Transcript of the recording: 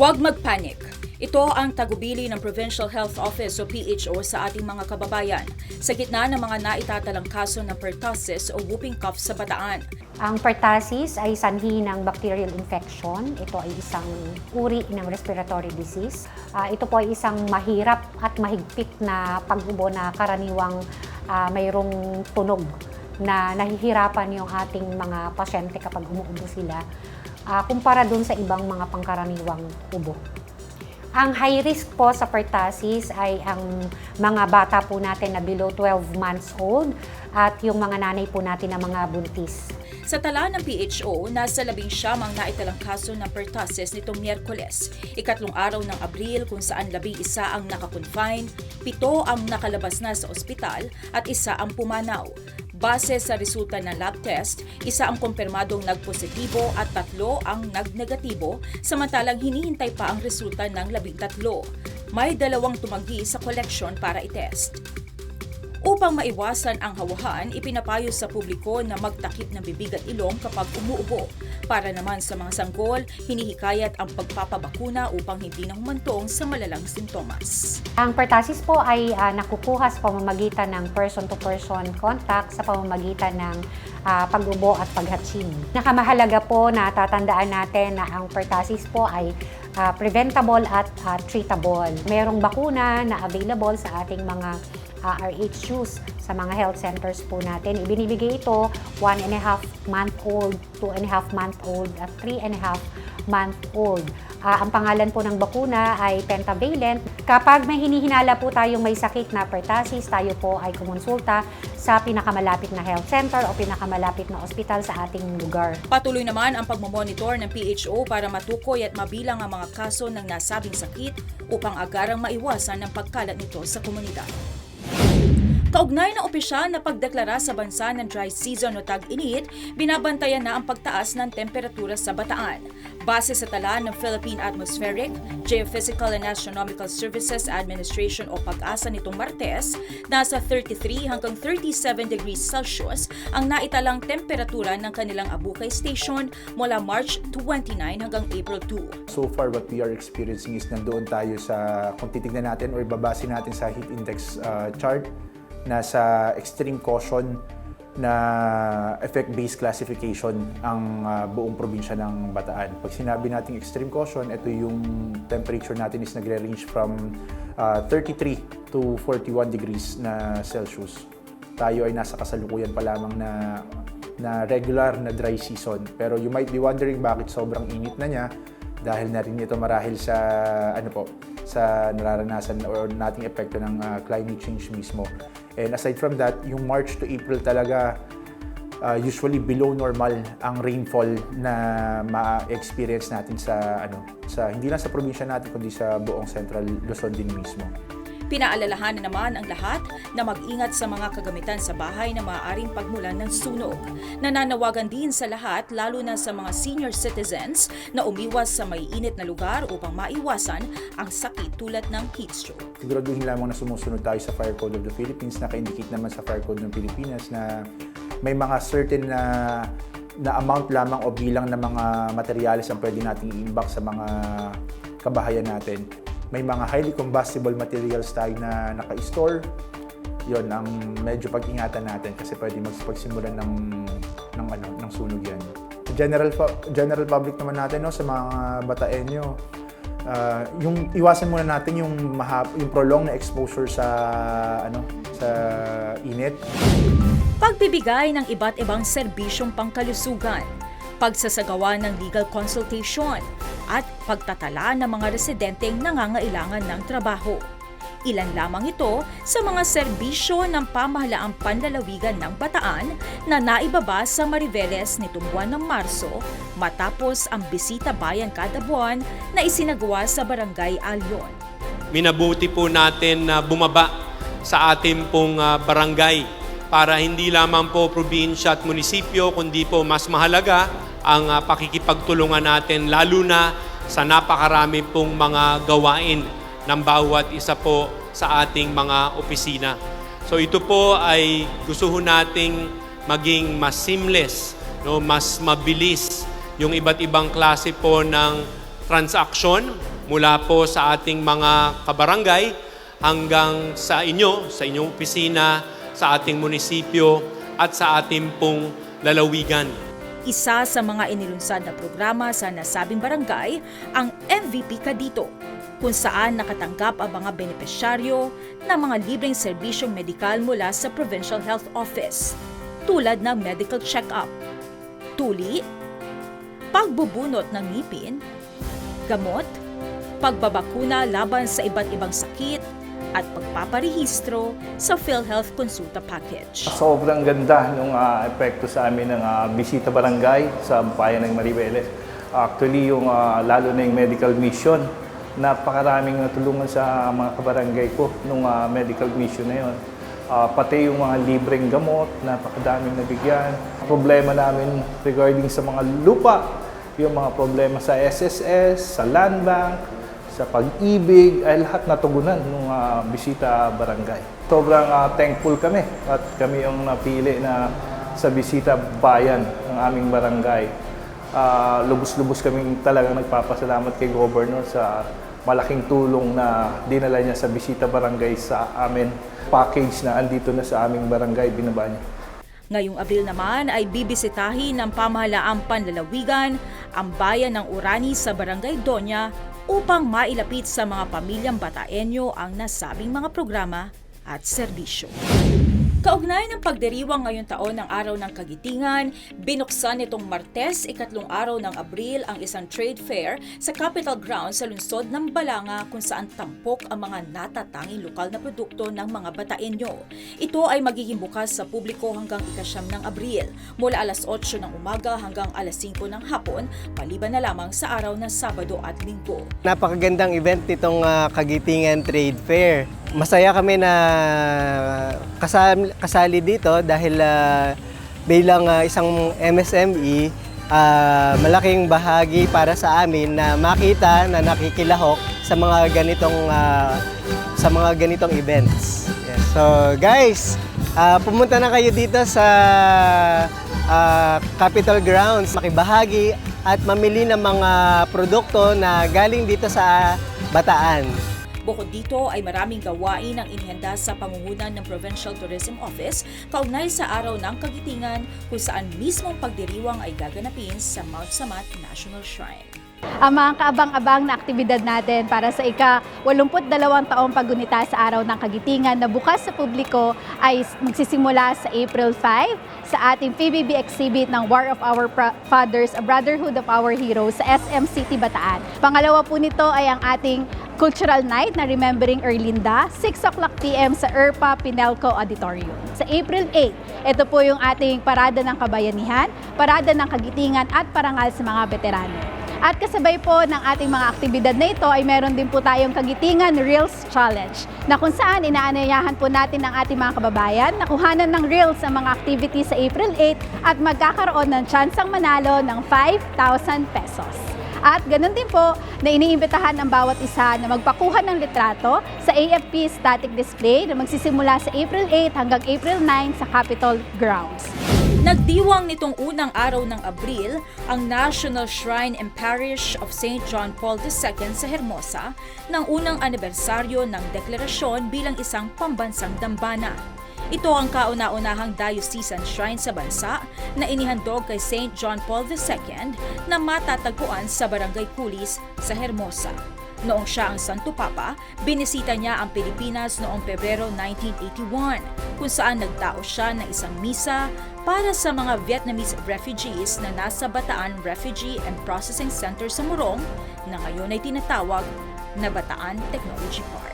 Huwag magpanik. Ito ang tagubili ng Provincial Health Office o PHO sa ating mga kababayan sa gitna ng mga naitatalang kaso ng pertussis o whooping cough sa bataan. Ang pertussis ay sanhi ng bacterial infection. Ito ay isang uri ng respiratory disease. Ah, ito po ay isang mahirap at mahigpit na pag-ubo na karaniwang ah, mayroong tunog na nahihirapan yung ating mga pasyente kapag umuubo sila ah, kumpara dun sa ibang mga pangkaraniwang ubo. Ang high risk po sa pertussis ay ang mga bata po natin na below 12 months old at yung mga nanay po natin na mga buntis. Sa tala ng PHO, nasa labing siyam ang naitalang kaso ng pertussis nitong Miyerkules, ikatlong araw ng Abril kung saan labing isa ang nakakonfine, pito ang nakalabas na sa ospital at isa ang pumanaw. Base sa resulta ng lab test, isa ang kumpirmadong nagpositibo at tatlo ang nagnegatibo, samantalang hinihintay pa ang resulta ng labing tatlo. May dalawang tumanggi sa collection para itest. Upang maiwasan ang hawahan, ipinapayo sa publiko na magtakip ng bibig at ilong kapag umuubo. Para naman sa mga sanggol, hinihikayat ang pagpapabakuna upang hindi na humantong sa malalang sintomas. Ang pertussis po ay ah, nakukuha sa pamamagitan ng person-to-person contact sa pamamagitan ng ah, pag-ubo at paghatsin. Nakamahalaga po na tatandaan natin na ang pertussis po ay ah, preventable at ah, treatable. Mayroong bakuna na available sa ating mga ah, RHUs sa mga health centers po natin. Ibinibigay ito 1 and a half month old, 2 and a half month old, at 3 and a half month old. Ah, ang pangalan po ng bakuna ay pentavalent. Kapag may hinihinala po tayong may sakit na pertussis, tayo po ay kumonsulta sa pinakamalapit na health center o pinakamalapit na ospital sa ating lugar. Patuloy naman ang pagmamonitor ng PHO para matukoy at mabilang ang mga kaso ng nasabing sakit upang agarang maiwasan ang pagkalat nito sa komunidad. Kaugnay ng opisyal na pagdeklara sa bansa ng dry season o tag-init, binabantayan na ang pagtaas ng temperatura sa bataan. Base sa tala ng Philippine Atmospheric, Geophysical and Astronomical Services Administration o pag-asa nitong Martes, nasa 33 hanggang 37 degrees Celsius ang naitalang temperatura ng kanilang Abukay Station mula March 29 hanggang April 2. So far, what we are experiencing is nandoon tayo sa, kung titignan natin or ibabase natin sa heat index uh, chart, nasa extreme caution na effect-based classification ang uh, buong probinsya ng Bataan. Pag sinabi nating extreme caution, ito yung temperature natin is nagre-range from uh, 33 to 41 degrees na Celsius. Tayo ay nasa kasalukuyan pa lamang na na regular na dry season. Pero you might be wondering bakit sobrang init na niya dahil na rin ito marahil sa ano po sa nararanasan or nating epekto ng uh, climate change mismo. And aside from that, yung March to April talaga uh, usually below normal ang rainfall na ma-experience natin sa ano sa hindi lang sa probinsya natin kundi sa buong Central Luzon din mismo. Pinaalalahanan naman ang lahat na mag-ingat sa mga kagamitan sa bahay na maaaring pagmulan ng sunog. Nananawagan din sa lahat, lalo na sa mga senior citizens, na umiwas sa may init na lugar upang maiwasan ang sakit tulad ng heat stroke. Siguraduhin lamang na sumusunod tayo sa Fire Code of the Philippines, naka-indicate naman sa Fire Code ng Pilipinas na may mga certain na na amount lamang o bilang ng mga materyales ang pwede nating i-imbak sa mga kabahayan natin. May mga highly combustible materials tayo na naka-store. Yon ang medyo pag-ingatan natin kasi pwede magpagsimulan ng ng ano ng sunog yan. General general public naman natin no sa mga bataenyo uh, yung iwasan muna natin yung mahap, yung prolong na exposure sa ano sa init. Pagbibigay ng iba't ibang serbisyong pangkalusugan, pagsasagawa ng legal consultation, at pagtatala ng mga residenteng nangangailangan ng trabaho. Ilan lamang ito sa mga serbisyo ng pamahalaang panlalawigan ng Bataan na naibaba sa Mariveles nitong buwan ng Marso matapos ang bisita bayan kada buwan na isinagawa sa Barangay Alyon. minabuti po natin na bumaba sa ating pong ah, barangay para hindi lamang po probinsya at munisipyo kundi po mas mahalaga ang ah, pakikipagtulungan natin lalo na sa napakarami pong mga gawain ng bawat isa po sa ating mga opisina. So ito po ay gusto ho nating maging mas seamless, no, mas mabilis yung iba't ibang klase po ng transaction mula po sa ating mga kabarangay hanggang sa inyo, sa inyong opisina, sa ating munisipyo at sa ating pong lalawigan. Isa sa mga inilunsad na programa sa nasabing barangay ang MVP ka dito kung saan nakatanggap ang mga benepisyaryo ng mga libreng serbisyong medikal mula sa Provincial Health Office tulad ng medical check-up, tuli, pagbubunot ng ngipin, gamot, pagbabakuna laban sa iba't ibang sakit, at pagpaparehistro sa PhilHealth Consulta Package. Sobrang ganda nung ah, epekto sa amin ng ah, bisita barangay sa bayan ng Maribeles. Actually, yung ah, lalo na yung medical mission, napakaraming natulungan sa mga kabarangay ko nung ah, medical mission na yun. Ah, pati yung mga libreng gamot, napakadaming nabigyan. Problema namin regarding sa mga lupa, yung mga problema sa SSS, sa land bank, sa pag-ibig, ay lahat natugunan nung ah, bisita barangay. Sobrang ah, thankful kami at kami yung napili na sa bisita bayan ng aming barangay. Ah, lubos-lubos kaming talagang nagpapasalamat kay Governor sa malaking tulong na dinala niya sa bisita barangay sa amin. Package na andito na sa aming barangay, binaba niya. Ngayong Abril naman ay bibisitahin ng pamahalaang panlalawigan ang bayan ng Urani sa Barangay Doña upang mailapit sa mga pamilyang Bataenyo ang nasabing mga programa at serbisyo. Kaugnay ng pagdiriwang ngayong taon ng Araw ng Kagitingan, binuksan nitong Martes, ikatlong araw ng Abril, ang isang trade fair sa Capitol Grounds sa lungsod ng Balanga kung saan tampok ang mga natatanging lokal na produkto ng mga Bataenyo. Ito ay magiging bukas sa publiko hanggang ikasyam ng Abril, mula alas 8 ng umaga hanggang alas 5 ng hapon, paliban na lamang sa araw ng Sabado at Linggo. Napakagandang event nitong ah, Kagitingan Trade Fair. Masaya kami na kasali, kasali dito dahil ah, bilang ah, isang MSME, ah, malaking bahagi para sa amin na makita na nakikilahok sa mga ganitong ah, sa mga ganitong events. Yes. So guys, ah, pumunta na kayo dito sa ah, Capitol Grounds, makibahagi at mamili ng mga produkto na galing dito sa Bataan. Bukod dito ay maraming gawain ang inihanda sa pangungunan ng Provincial Tourism Office kaugnay sa Araw ng Kagitingan kung saan mismong pagdiriwang ay gaganapin sa Mount Samat National Shrine. ang mga kaabang-abang na aktibidad natin para sa ika-82 taong paggunita sa Araw ng Kagitingan na bukas sa publiko ay magsisimula sa April 5 sa ating PBB exhibit ng War of Our Fathers, A Brotherhood of Our Heroes sa SM City Bataan. Pangalawa po nito ay ang ating Cultural Night na Remembering Erlinda, 6 o'clock p.m. sa ERPA Pinelco Auditorium. Sa April 8, ito po yung ating Parada ng Kabayanihan, Parada ng Kagitingan at Parangal sa mga Veterano. At kasabay po ng ating mga aktibidad na ito ay meron din po tayong Kagitingan Reels Challenge na kung saan inaanayahan po natin ang ating mga kababayan na kuhanan ng Reels ang mga activities sa April 8 at magkakaroon ng tsansang manalo ng 5,000 pesos. At ganun din po na iniimbitahan ang bawat isa na magpakuha ng litrato sa AFP static display na magsisimula sa April 8 hanggang April 9 sa Capitol Grounds. Nagdiwang nitong unang araw ng Abril ang National Shrine and Parish of St. John Paul II sa Hermosa ng unang anibersaryo ng deklarasyon bilang isang pambansang dambana. Ito ang kauna-unahang diocesan shrine sa bansa na inihandog kay St. John Paul II na matatagpuan sa Barangay Kulis sa Hermosa. Noong siya ang Santo Papa, binisita niya ang Pilipinas noong Pebrero 1981 kung saan nagdao siya ng isang misa para sa mga Vietnamese refugees na nasa Bataan Refugee and Processing Center sa Morong na ngayon ay tinatawag na Bataan Technology Park.